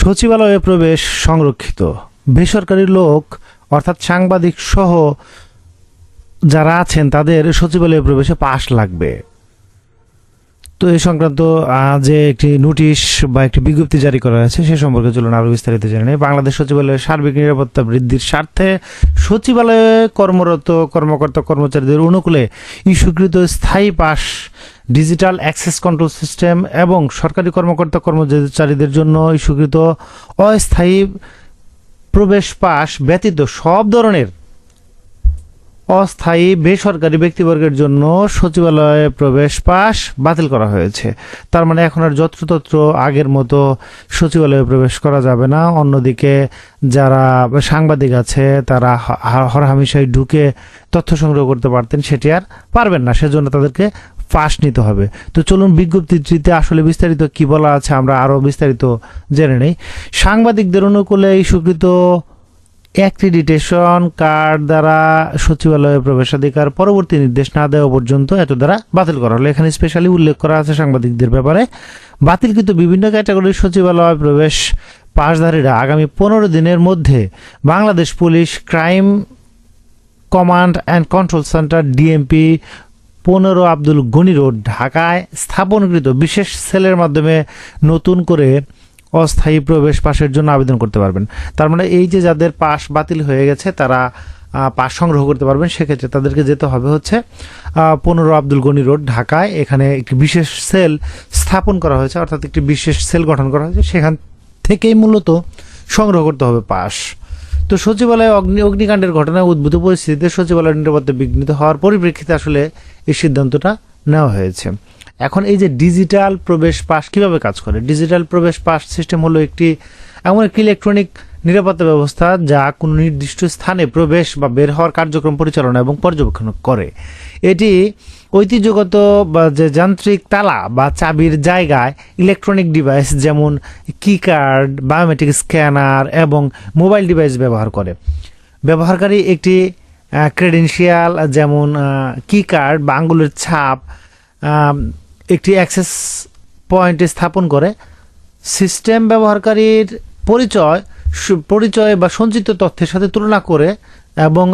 সচিবালয়ে প্রবেশ সংরক্ষিত। বেসরকারি লোক, অর্থাৎ সাংবাদিক সহ যারা আছেন, তাদের সচিবালয়ে প্রবেশে পাশ লাগবে। তো এই সংক্রান্ত যে একটি নোটিশ বা একটি বিজ্ঞপ্তি জারি করা হয়েছে, সে সম্পর্কে চলুন আরও বিস্তারিত জেনে নেই। বাংলাদেশ সচিবালয়ের সার্বিক নিরাপত্তা বৃদ্ধির স্বার্থে সচিবালয়ে কর্মরত কর্মকর্তা কর্মচারীদের অনুকূলে ইস্যুকৃত স্থায়ী pass, digital access control system এবং সরকারি কর্মকর্তা কর্মচারীদের জন্য ইস্যুকৃত অস্থায়ী প্রবেশ পাস ব্যতীত সব ধরনের অস্থায়ী বেসরকারি ব্যক্তিবর্গের জন্য সচিবালয়ে প্রবেশ পাস বাতিল করা হয়েছে। তার মানে এখন আর যত্রতত্র আগের মতো সচিবালয়ে প্রবেশ করা যাবে না। অন্যদিকে যারা সাংবাদিক আছে, তারা হরহামেশাই ঢুকে তথ্য সংগ্রহ করতে পারতেন, সেটি আর পারবেন না। সেজন্য তাদেরকে পাস নিতে হবে। তো চলুন বিজ্ঞপ্তিটিতে আসলে বিস্তারিত কি বলা আছে, আমরা আরও বিস্তারিত জেনে নেই। সাংবাদিকদের অনুকূলে ইস্যুকৃত অ্যাক্রিডিটেশন কার্ড দ্বারা সচিবালয়ে প্রবেশাধিকার পরবর্তী নির্দেশ না দেওয়া পর্যন্ত এত দ্বারা বাতিল করা হলো। এখানে স্পেশালি উল্লেখ করা আছে সাংবাদিকদের ব্যাপারে। বাতিলকৃত বিভিন্ন ক্যাটাগরির সচিবালয় প্রবেশ পাশধারীরা আগামী পনেরো দিনের মধ্যে Bangladesh police crime command and control centre DMP পনেরো আব্দুল গনি রোড ঢাকায় স্থাপনকৃত বিশেষ সেলের মাধ্যমে নতুন করে অস্থায়ী প্রবেশ পাশের জন্য আবেদন করতে পারবেন। তার মানে এই যে যাদের পাস বাতিল হয়ে গেছে, তারা পাস সংগ্রহ করতে পারবেন, সেক্ষেত্রে তাদেরকে যেতে হবে হচ্ছে পনেরো আব্দুল গনি রোড, ঢাকায়। এখানে একটি বিশেষ সেল স্থাপন করা হয়েছে, অর্থাৎ একটি বিশেষ সেল গঠন করা হয়েছে। সেখান থেকেই মূলত সংগ্রহ করতে হবে পাস তো সচিবালয়ে অগ্নি, অগ্নিকাণ্ডের ঘটনায় উদ্ভূত পরিস্থিতিতে সচিবালয়ের নিরাপত্তা বিঘ্নিত হওয়ার পরিপ্রেক্ষিতে আসলে এই সিদ্ধান্তটা নেওয়া হয়েছে। এখন এই যে ডিজিটাল প্রবেশ পাস কীভাবে কাজ করে? ডিজিটাল প্রবেশ পাস সিস্টেম হলো একটি এমন একটি ইলেকট্রনিক নিরাপত্তা ব্যবস্থা যা কোনো নির্দিষ্ট স্থানে প্রবেশ বা বের হওয়ার কার্যক্রম পরিচালনা এবং পর্যবেক্ষণ করে। এটি ঐতিহ্যগত বা যে যান্ত্রিক তালা বা চাবির জায়গায় ইলেকট্রনিক ডিভাইস যেমন কি কার্ড বায়োমেট্রিক স্ক্যানার এবং মোবাইল ডিভাইস ব্যবহার করে। ব্যবহারকারী একটি ক্রেডেনশিয়াল যেমন কি কার্ড বা আঙ্গুলের ছাপ একটি অ্যাক্সেস পয়েন্টে স্থাপন করে। সিস্টেম ব্যবহারকারীর পরিচয় পরিচয় বা সঞ্চিত তথ্যের সাথে তুলনা করে এবং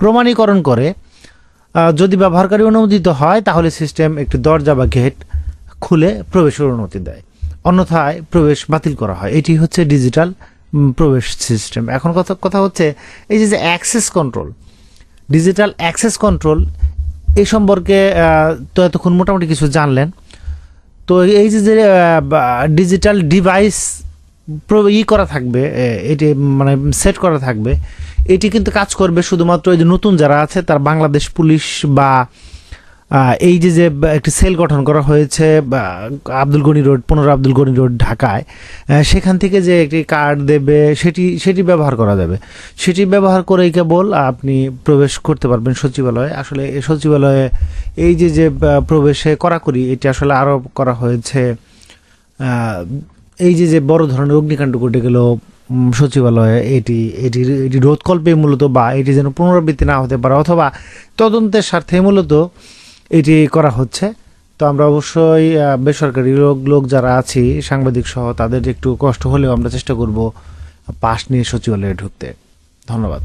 প্রমাণীকরণ করে। যদি ব্যবহারকারী অনুমোদিত হয়, তাহলে সিস্টেম একটি দরজা বা গেট খুলে প্রবেশের অনুমতি দেয়। অন্যথায় প্রবেশ বাতিল করা হয়। এটি হচ্ছে ডিজিটাল প্রবেশ সিস্টেম এখন কথা কথা হচ্ছে, এই যে যে access control digital access control এই সম্পর্কে তো এতক্ষণ মোটামুটি কিছু জানলেন। তো এই যে যে ডিজিটাল ডিভাইস ই করা থাকবে এটি মানে সেট করা থাকবে, এটি কিন্তু কাজ করবে শুধুমাত্র এই যে নতুন যারা আছে, তার বাংলাদেশ পুলিশ বা এই যে যে একটি সেল গঠন করা হয়েছে আব্দুল গনি রোড, পনেরো আব্দুল গনি রোড, ঢাকায় সেখান থেকে যে একটি কার্ড দেবে, সেটি সেটি ব্যবহার করা যাবে। সেটি ব্যবহার করেই কেবল আপনি প্রবেশ করতে পারবেন সচিবালয়ে। আসলে সচিবালয়ে এই যে যে প্রবেশে করাকরি এটি আসলে আরও করা হয়েছে। এই যে যে, বড় ধরনের অগ্নিকাণ্ড ঘটে গেল সচিবালয়ে, এটি এটি এটি রোধকল্পে মূলত বা, এটি যেন পুনরাবৃত্তি না হতে পারে, অথবা তদন্তের স্বার্থে মূলত এটি করা হচ্ছে। তো আমরা অবশ্যই বেসরকারি লোক লোক যারা আছি, সাংবাদিক সহ, তাদের একটু কষ্ট হলেও আমরা চেষ্টা করব পাশ নিয়ে সচিবালয়ে ঢুকতে। ধন্যবাদ।